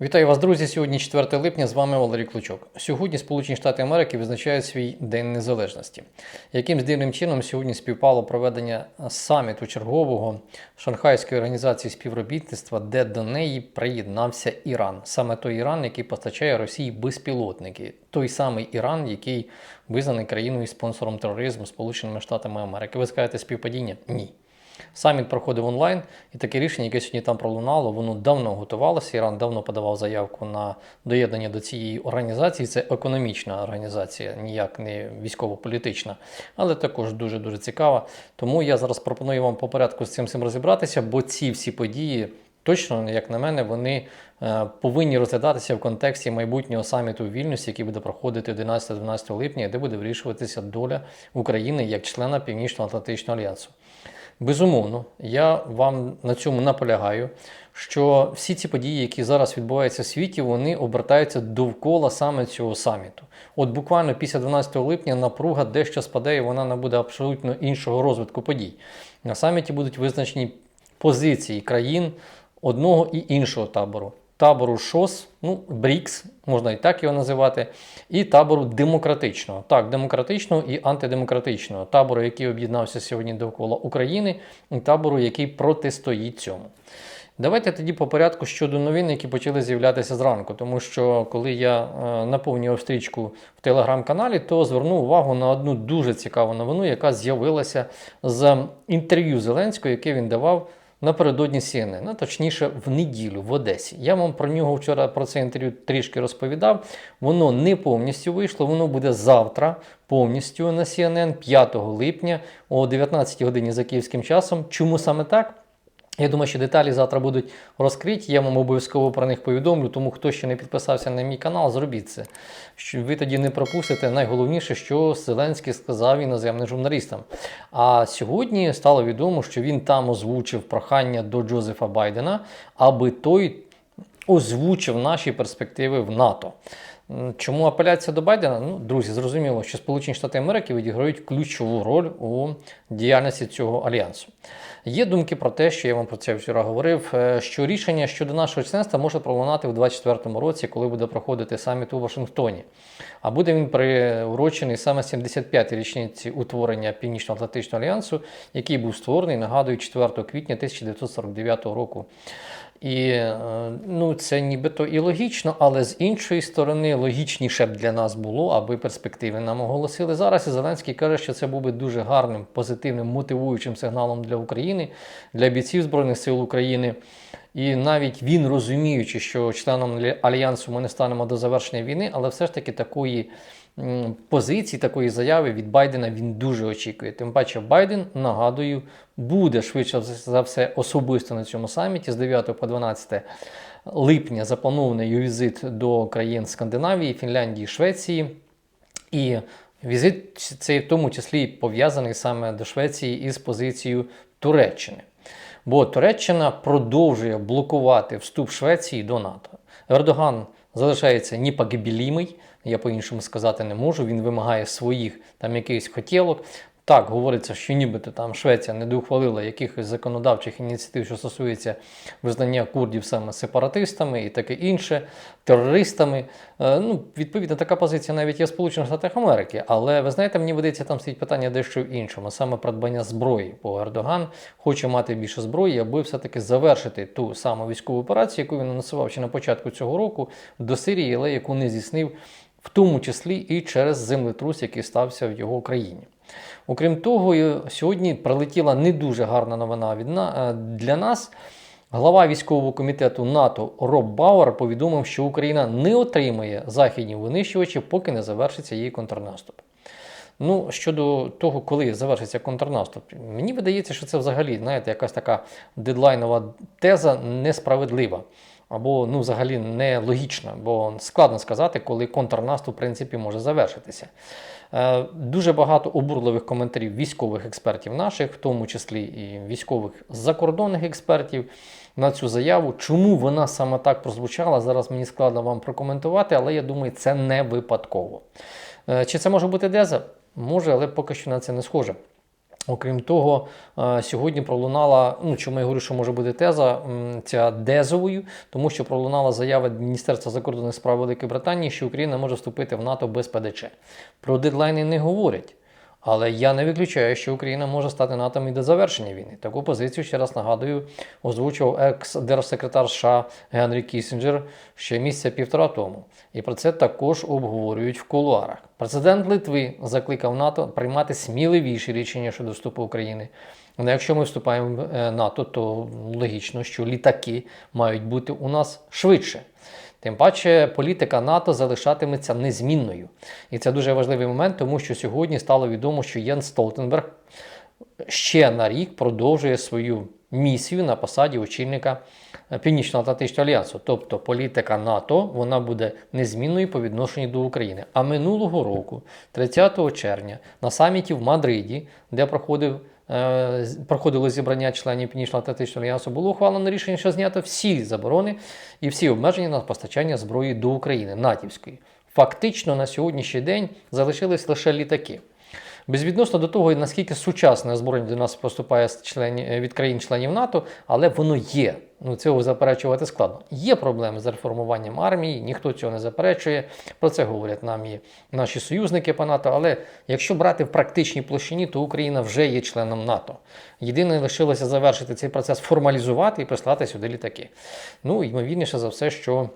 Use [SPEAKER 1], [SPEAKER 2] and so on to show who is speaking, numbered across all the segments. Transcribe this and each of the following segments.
[SPEAKER 1] Вітаю вас, друзі! Сьогодні 4 липня. З вами Валерій Клочок. Сьогодні Сполучені Штати Америки визначають свій День Незалежності. Яким дивним чином сьогодні співпало проведення саміту чергового Шанхайської організації співробітництва, де до неї приєднався Іран. Саме той Іран, який постачає Росії безпілотники, той самий Іран, який визнаний країною і спонсором тероризму Сполученими Штатами Америки. Ви скажете співпадіння? Ні. Саміт проходив онлайн, і таке рішення, яке сьогодні там пролунало, воно давно готувалося. Іран давно подавав заявку на доєднання до цієї організації. Це економічна організація, ніяк не військово-політична, але також дуже дуже цікава. Тому я зараз пропоную вам по порядку з цим всім розібратися, бо ці всі події. Точно, як на мене, вони е, повинні розглядатися в контексті майбутнього саміту в Вільнюсі, який буде проходити 11-12 липня, де буде вирішуватися доля України як члена Північно-Атлантичного альянсу. Безумовно, я вам на цьому наполягаю, що всі ці події, які зараз відбуваються в світі, вони обертаються довкола саме цього саміту. От буквально після 12 липня напруга дещо спаде, і вона набуде абсолютно іншого розвитку подій. На саміті будуть визначені позиції країн одного і іншого табору. Табору ШОС, ну, БРІКС, можна і так його називати, і табору демократичного. Так, демократичного і антидемократичного. Табору, який об'єднався сьогодні довкола України, і табору, який протистоїть цьому. Давайте тоді по порядку щодо новин, які почали з'являтися зранку. Тому що коли я е, наповнював стрічку в телеграм-каналі, то звернув увагу на одну дуже цікаву новину, яка з'явилася з інтерв'ю Зеленського, яке він давав напередодні CNN, ну, точніше, в неділю в Одесі. Я вам про нього вчора про це інтерв'ю трішки розповідав. Воно не повністю вийшло, воно буде завтра повністю на CNN 5 липня о 19 годині за київським часом. Чому саме так? Я думаю, що деталі завтра будуть розкриті. Я вам обов'язково про них повідомлю. Тому хто ще не підписався на мій канал, зробіть це. Що ви тоді не пропустите. Найголовніше, що Зеленський сказав іноземним журналістам. А сьогодні стало відомо, що він там озвучив прохання до Джозефа Байдена, аби той озвучив наші перспективи в НАТО. Чому апеляція до Байдена? Ну, друзі, зрозуміло, що Сполучені Штати Америки відіграють ключову роль у діяльності цього альянсу. Є думки про те, що я вам про це вчора говорив, е, що рішення щодо нашого членства може пролунати в 2024 році, коли буде проходити саміт у Вашингтоні. А буде він приурочений саме 75-й річниці утворення Північно-Атлантичного альянсу, який був створений, нагадую, 4 квітня 1949 року. І е, ну, це нібито і логічно, але з іншої сторони, логічніше б для нас було, аби перспективи нам оголосили зараз. І Зеленський каже, що це був би дуже гарним, позитивним, мотивуючим сигналом для України, для бійців Збройних сил України. І навіть він розуміючи, що членом альянсу ми не станемо до завершення війни, але все ж таки такої позиції, такої заяви від Байдена він дуже очікує. Тим паче, Байден, нагадую, буде швидше за все особисто на цьому саміті з 9 по 12 липня запланований візит до країн Скандинавії, Фінляндії, Швеції. І візит цей в тому числі пов'язаний саме до Швеції із позицією Туреччини. Бо Туреччина продовжує блокувати вступ Швеції до НАТО. Ердоган залишається непогибілімий, я по-іншому сказати не можу. Він вимагає своїх там якихось хотілок. Так, говориться, що нібито там Швеція не доухвалила якихось законодавчих ініціатив, що стосується визнання курдів саме сепаратистами і таке інше, терористами. Е, ну, відповідно, така позиція навіть є в Сполучених Штатах Америки. Але ви знаєте, мені видається, там стоїть питання дещо в іншому, саме придбання зброї. Бо Ердоган хоче мати більше зброї, аби все-таки завершити ту саму військову операцію, яку він анонсував ще на початку цього року до Сирії, але яку не здійснив. В тому числі і через землетрус, який стався в його країні. Окрім того, сьогодні прилетіла не дуже гарна новина е, для нас. Глава військового комітету НАТО Роб Бауер повідомив, що Україна не отримає західні винищувачі, поки не завершиться її контрнаступ. Ну, щодо того, коли завершиться контрнаступ, мені видається, що це взагалі, знаєте, якась така дедлайнова теза несправедлива. Або ну, взагалі нелогічна, бо складно сказати, коли контрнаступ в принципі може завершитися. Е, Дуже багато обурливих коментарів військових експертів наших, в тому числі і військових закордонних експертів, на цю заяву. Чому вона саме так прозвучала? Зараз мені складно вам прокоментувати, але я думаю, це не випадково. Е, Чи це може бути деза? Може, але поки що на це не схоже. Окрім того, е, сьогодні пролунала, ну чому я говорю, що може бути теза ця дезовою, тому що пролунала заява Міністерства закордонних справ Великої Британії, що Україна може вступити в НАТО без ПДЧ. Про дедлайни не говорять. Але я не виключаю, що Україна може стати НАТО і до завершення війни. Таку позицію, ще раз нагадую, озвучував екс-держсекретар США Генрі Кісінджер ще місяця півтора тому. І про це також обговорюють в кулуарах. Президент Литви закликав НАТО приймати сміливіші рішення щодо вступу України. Ну, якщо ми вступаємо в е, НАТО, то логічно, що літаки мають бути у нас швидше. Тим паче політика НАТО залишатиметься незмінною. І це дуже важливий момент, тому що сьогодні стало відомо, що Єн Столтенберг ще на рік продовжує свою місію на посаді очільника Північно-Атлантичного альянсу. Тобто політика НАТО вона буде незмінною по відношенню до України. А минулого року, 30 червня, на саміті в Мадриді, де проходив. Е, Проходило зібрання членів Північно-Атлантичного альянсу, було ухвалено рішення, що знято всі заборони і всі обмеження на постачання зброї до України натівської. Фактично на сьогоднішній день залишились лише літаки. Безвідносно до того, наскільки сучасне озброєння до нас поступає членів, від країн-членів НАТО, але воно є. Ну, цього заперечувати складно. Є проблеми з реформуванням армії, ніхто цього не заперечує. Про це говорять нам і наші союзники по НАТО. Але якщо брати в практичній площині, то Україна вже є членом НАТО. Єдине лишилося завершити цей процес, формалізувати і прислати сюди літаки. Ну, ймовірніше за все, що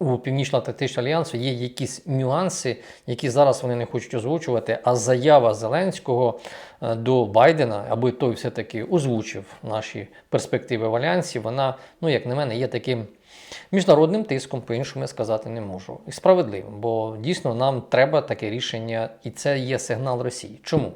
[SPEAKER 1] у Північно-Атлантичного альянсу є якісь нюанси, які зараз вони не хочуть озвучувати. А заява Зеленського е, до Байдена, аби той все-таки озвучив наші перспективи в альянсі, вона, ну як на мене, є таким міжнародним тиском, по-іншому я сказати не можу. І справедливим, бо дійсно нам треба таке рішення, і це є сигнал Росії. Чому?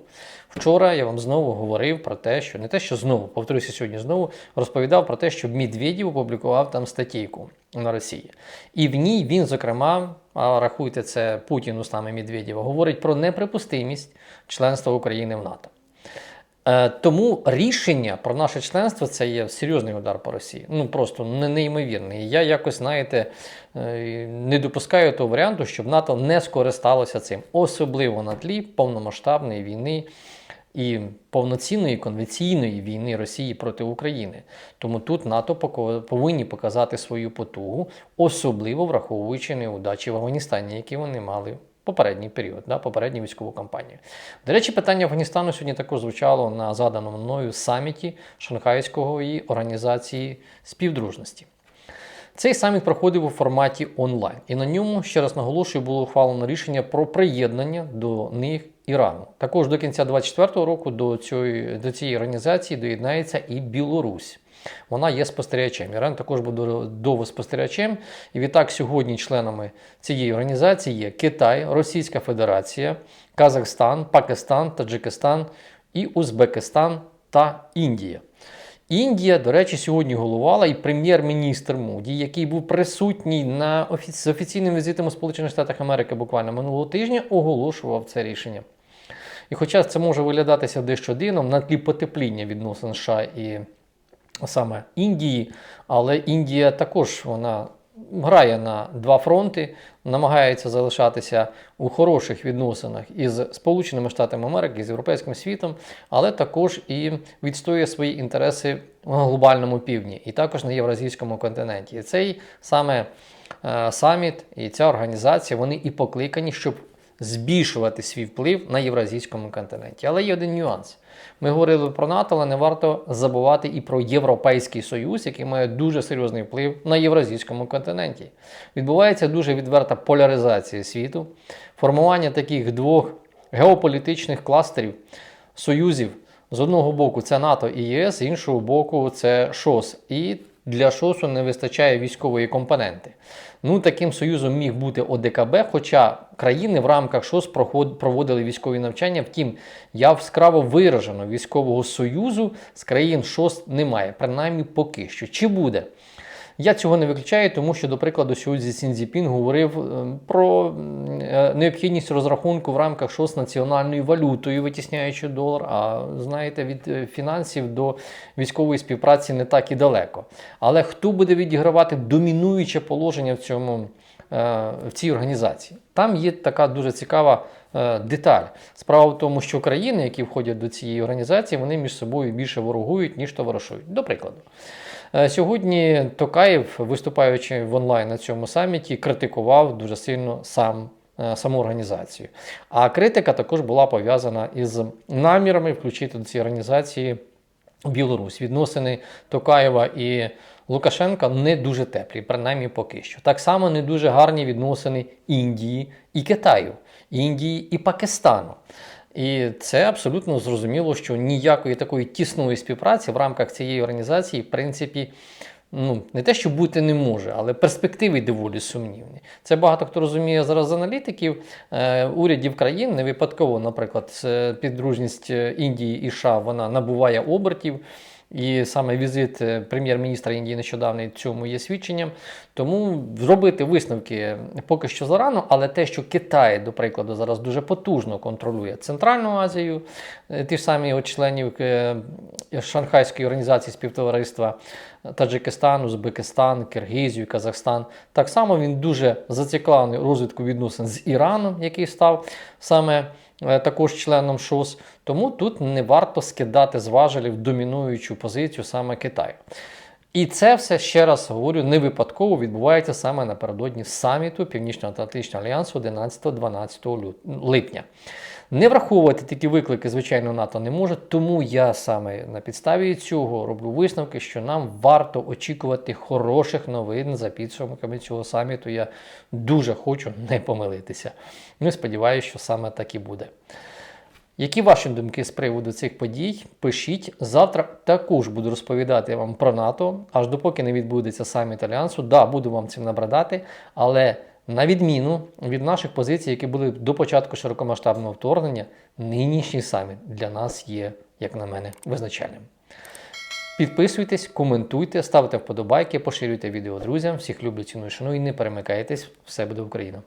[SPEAKER 1] Вчора я вам знову говорив про те, що не те, що знову, повторюся сьогодні знову, розповідав про те, що Медведєв опублікував там статтійку на Росії. І в ній він, зокрема, рахуйте це Путін устами Медведєва, говорить про неприпустимість членства України в НАТО. Е, Тому рішення про наше членство це є серйозний удар по Росії. Ну просто неймовірний. Я якось, знаєте, е, не допускаю того варіанту, щоб НАТО не скористалося цим, особливо на тлі повномасштабної війни і повноцінної конвенційної війни Росії проти України. Тому тут НАТО повинні показати свою потугу, особливо враховуючи неудачі в Афганістані, які вони мали попередній період, да, попередню військову кампанію. До речі, питання Афганістану сьогодні також звучало на заданому мною саміті Шанхайської організації співдружності. Цей саміт проходив у форматі онлайн, і на ньому, ще раз наголошую, було ухвалено рішення про приєднання до них Ірану. Також до кінця 2024 року до цієї, до цієї організації доєднається і Білорусь. Вона є спостерігачем. Іран також буде довгоспостерігачем. І відтак сьогодні членами цієї організації є Китай, Російська Федерація, Казахстан, Пакистан, Таджикистан і Узбекистан та Індія. Індія, до речі, сьогодні головувала і прем'єр-міністр Муді, який був присутній на офі... з офіційним візитом у Сполучених Штатах Америки буквально минулого тижня, оголошував це рішення. І хоча це може виглядатися дещо дивним на тлі потепління відносин США і саме Індії, але Індія також вона грає на два фронти, намагається залишатися у хороших відносинах із Сполученими Штатами Америки, з Європейським світом, але також і відстоює свої інтереси в глобальному півдні, і також на євразійському континенті. І цей саме е, саміт і ця організація вони і покликані, щоб збільшувати свій вплив на євразійському континенті. Але є один нюанс. Ми говорили про НАТО, але не варто забувати і про Європейський Союз, який має дуже серйозний вплив на євразійському континенті. Відбувається дуже відверта поляризація світу, формування таких двох геополітичних кластерів, союзів. З одного боку це НАТО і ЄС, з іншого боку, це ШОС. І для ШОСу не вистачає військової компоненти. Ну, таким союзом міг бути ОДКБ, хоча країни в рамках ШОС проводили військові навчання. Втім, яскраво виражено військового союзу з країн ШОС немає, принаймні поки що. Чи буде? Я цього не виключаю, тому що, до прикладу, сьогодні Сінзіпін говорив е, про е, необхідність розрахунку в рамках ШОС національною валютою, витісняючи долар. А знаєте, від е, фінансів до військової співпраці не так і далеко. Але хто буде відігравати домінуюче положення в цьому? е, В цій організації. Там є така дуже цікава деталь. Справа в тому, що країни, які входять до цієї організації, вони між собою більше ворогують, ніж товаришують. До прикладу. Е, Сьогодні Токаєв, виступаючи в онлайн на цьому саміті, критикував дуже сильно сам. е, Саму організацію. А критика також була пов'язана із намірами включити до цієї організації Білорусь. Відносини Токаєва і Лукашенка не дуже теплі, принаймні поки що. Так само не дуже гарні відносини Індії і Китаю, Індії і Пакистану. І це абсолютно зрозуміло, що ніякої такої тісної співпраці в рамках цієї організації, в принципі, ну не те, що бути не може, але перспективи доволі сумнівні. Це багато хто розуміє зараз з аналітиків е, урядів країн. Не випадково, наприклад, підружність піддружність е, Індії і США вона набуває обертів. І саме візит е, прем'єр-міністра Індії нещодавний цьому є свідченням. Тому зробити висновки поки що зарано, але те, що Китай, до прикладу, зараз дуже потужно контролює Центральну Азію, е, ті ж самі його членів е, Шанхайської організації співтовариства Таджикистан, Узбекистан, Киргизію, Казахстан. Так само він дуже зацікавлений розвитку відносин з Іраном, який став саме також членом ШОС. Тому тут не варто скидати з важелів домінуючу позицію саме Китаю. І це все ще раз говорю, не випадково відбувається саме напередодні саміту Північно-Атлантичного альянсу 11-12 липня. Не враховувати такі виклики, звичайно, НАТО не може, тому я саме на підставі цього роблю висновки, що нам варто очікувати хороших новин за підсумками цього саміту. Я дуже хочу не помилитися. Ну і сподіваюся, що саме так і буде. Які ваші думки з приводу цих подій? Пишіть. Завтра також буду розповідати вам про НАТО, аж допоки не відбудеться саміт Альянсу. Да, буду вам цим набрадати, але на відміну від наших позицій, які були до початку широкомасштабного вторгнення, нинішній саміт для нас є, як на мене, визначальним. Підписуйтесь, коментуйте, ставте вподобайки, поширюйте відео друзям. Всіх люблю, ціную, шаную і не перемикайтесь. Все буде Україна!